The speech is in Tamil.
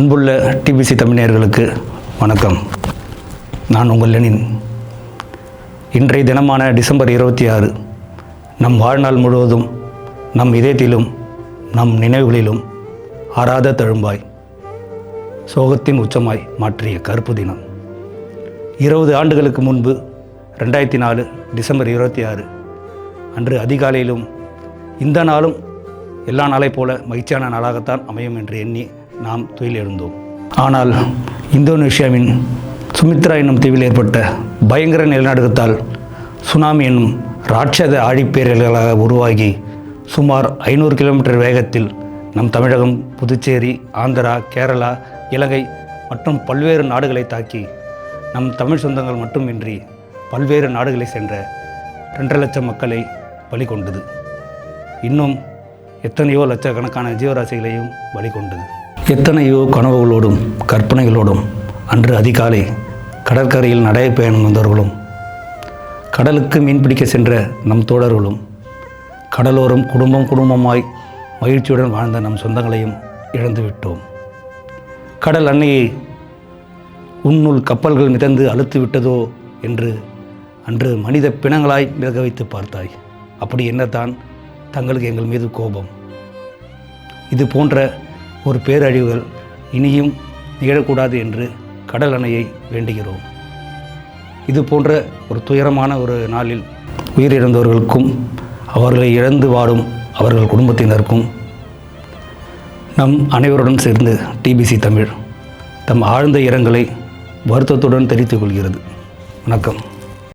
அன்புள்ள டிபிசி தமிழர்களுக்கு வணக்கம். நான் உங்கள் லெனின். இன்றைய தினமான டிசம்பர் இருபத்தி ஆறு நம் வாழ்நாள் முழுவதும் நம் இதயத்திலும் நம் நினைவுகளிலும் ஆறாத தழும்பாய் சோகத்தின் உச்சமாய் மாற்றிய கருப்பு தினம். இருபது ஆண்டுகளுக்கு முன்பு ரெண்டாயிரத்தி நாலு டிசம்பர் இருபத்தி ஆறு அன்று அதிகாலையிலும் இந்த நாளும் எல்லா நாளை போல மகிழ்ச்சியான நாளாகத்தான் அமையும் என்று எண்ணி நாம் துயிலெழுந்தோம். ஆனால் இந்தோனேஷியாவின் சுமித்ரா என்னும் தீவில் ஏற்பட்ட பயங்கர நிலநடுக்கத்தால் சுனாமி என்னும் ராட்சத ஆழிப்பேரல்களாக உருவாகி சுமார் ஐநூறு கிலோமீட்டர் வேகத்தில் நம் தமிழகம் புதுச்சேரி ஆந்திரா கேரளா இலங்கை மற்றும் பல்வேறு நாடுகளை தாக்கி நம் தமிழ் சொந்தங்கள் மட்டுமின்றி பல்வேறு நாடுகளை சென்ற ரெண்டரை லட்சம் மக்களை பலி கொண்டது. இன்னும் எத்தனையோ லட்சக்கணக்கான ஜீவராசிகளையும் பலி கொண்டது. எத்தனையோ கனவுகளோடும் கற்பனைகளோடும் அன்று அதிகாலை கடற்கரையில் நடைபயணம் வந்தவர்களும் கடலுக்கு மீன்பிடிக்க சென்ற நம் தோழர்களும் கடலோரம் குடும்பம் குடும்பமாய் மகிழ்ச்சியுடன் வாழ்ந்த நம் சொந்தங்களையும் இழந்து விட்டோம். கடல் அன்னையை உன்னுள் கப்பல்கள் மிதந்து அழுத்து விட்டதோ என்று அன்று மனித பிணங்களாய் மிதக்க வைத்து பார்த்தாய். அப்படி என்னத்தான் தங்களுக்கு எங்கள் மீது கோபம். இது போன்ற ஒரு பேரழிவுகள் இனியும் நிகழக்கூடாது என்று கடல் அணையை வேண்டுகிறோம். இது போன்ற ஒரு துயரமான ஒரு நாளில் உயிரிழந்தவர்களுக்கும் அவர்களை இழந்து வாடும் அவர்கள் குடும்பத்தினருக்கும் நம் அனைவருடன் சேர்ந்து டிபிசி தமிழ் தம் ஆழ்ந்த இரங்கலை வருத்தத்துடன் தெரிவித்துக் கொள்கிறது. வணக்கம்.